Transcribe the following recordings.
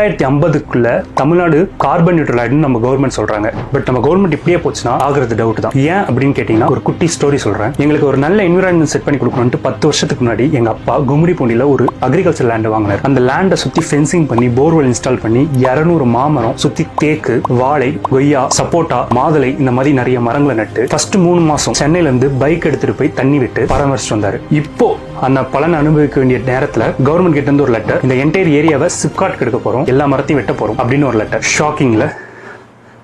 ரெண்டாயிரத்தி ஐம்பதுக்குள்ள Tamil Nadu carbon neutral ஆயிடும் நம்ம கவர்மெண்ட் சொல்றாங்க. பட் நம்ம கவர்மெண்ட் இப்படியே போச்சுன்னா ஆகுறது டவுட் தான். ஏன் அப்படின்னு கேட்டீங்கன்னா ஒரு குட்டி ஸ்டோரி சொல்றேன். எங்களுக்கு ஒரு நல்ல என்விரான்மெண்ட் செட் பண்ணி கொடுக்கணும்ட்டு பத்து வருஷத்துக்கு முன்னாடி எங்க அப்பா கும்ரி பூண்டியில ஒரு அக்ரிகல்ச்சர் லேண்ட் வாங்கினார். அந்த லேண்டை சுத்தி ஃபென்சிங் பண்ணி போர்வெல் இன்ஸ்டால் பண்ணி இருநூறு மாமரம் சுத்தி தேக்கு வாழை கொய்யா சப்போட்டா மாதுளை இந்த மாதிரி நிறைய மரங்களை நட்டு ஃபர்ஸ்ட் மூணு மாசம் சென்னையில இருந்து பைக் எடுத்துட்டு போய் தண்ணி விட்டு பராமரிச்சுட்டு வந்தாரு. இப்போ அந்த பலன் அனுபவிக்க வேண்டிய நேரத்துல கவர்மெண்ட் கிட்ட இருந்து ஒரு லெட்டர் இந்த என்டையர் ஏரியாவை சிப்காட் எடுக்க போறோம். எல்லா மரத்தையும் வெட்ட போறோம் அப்படின்னு ஒரு லெட்டர் ஷாக்கிங்ல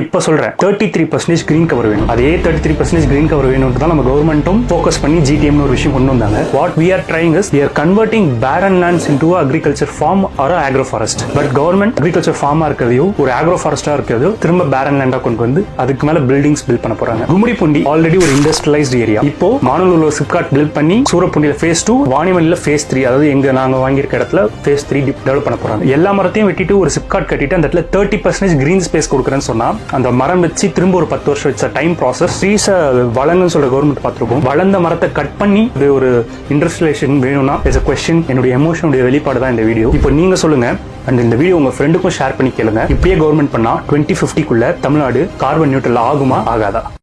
இப்போ சொல்றேன் thirty three percentage green cover வேணும். அதே thirty three percentage green cover வேணும்னு தான் நம்ம கவர்மெண்ட்டும் ஃபோக்கஸ் பண்ணி ஜிடிஎம் ஒரு விஷயம் கொண்டு வந்தாங்க. What we are trying is we are converting barren lands into agriculture farm or agro forest but government agriculture pharma இருக்கிறதையோ ஒரு ஆக்ரோ ஃபாரஸ்ட்டாக இருக்கிறதோ திரும்ப பேரன் லேண்டாக கொண்டு வந்து அதுக்கு மேல பில்டிங்ஸ் பில்ட் பண்ண போறாங்க. கும்மிடிப்பூண்டி ஆல்ரெடி ஒரு இண்டஸ்ட்ரியலைஸ்ட் ஏரியா இப்போ மானூர்ல சிப்காட் பில்ட் பண்ணி சூரப்பூண்டியில் ஃபேஸ் டூ வாணிமல்லில ஃபேஸ் த்ரீ அதாவது எங்க நாங்க வாங்கியிருக்க இடத்துல ஃபேஸ் த்ரீ டெவலப் பண்ண போகிறாங்க எல்லா மரத்தையும் வெட்டிட்டு ஒரு சிப்காட் கட்டிட்டு அந்த இடத்துல தேர்ட்டி பர்சன்டேஜ் கிரீன் ஸ்பேஸ் கொடுக்குறேன்னு சொன்னா அந்த மரம் வச்சு திரும்ப ஒரு பத்து வருஷம் வச்ச டைம் ப்ராசஸ் ட்ரீஸை வளங்கன்னு சொல்ற கவர்மெண்ட் பார்த்துருக்கோம். வளர்ந்த மரத்தை கட் பண்ணி இது ஒரு இண்டஸ்ட்ரியலேஷன் வேணும்னா இஸ் அ கொஸ்டின் என்னுடைய எமோஷனுடைய வெளிப்பாடு தான் இந்த வீடியோ இப்போ நீங்க சொல்லுங்க. அண்ட் இந்த வீடியோ உங்க ஃப்ரெண்டுக்கும் ஷேர் பண்ணி கேளுங்க. இப்படியே கவர்மெண்ட் பண்ணா டுவெண்ட்டி ஃபிஃப்டிக்குள்ள தமிழ்நாடு கார்பன் நியூட்ரல் ஆகுமா ஆகாதா?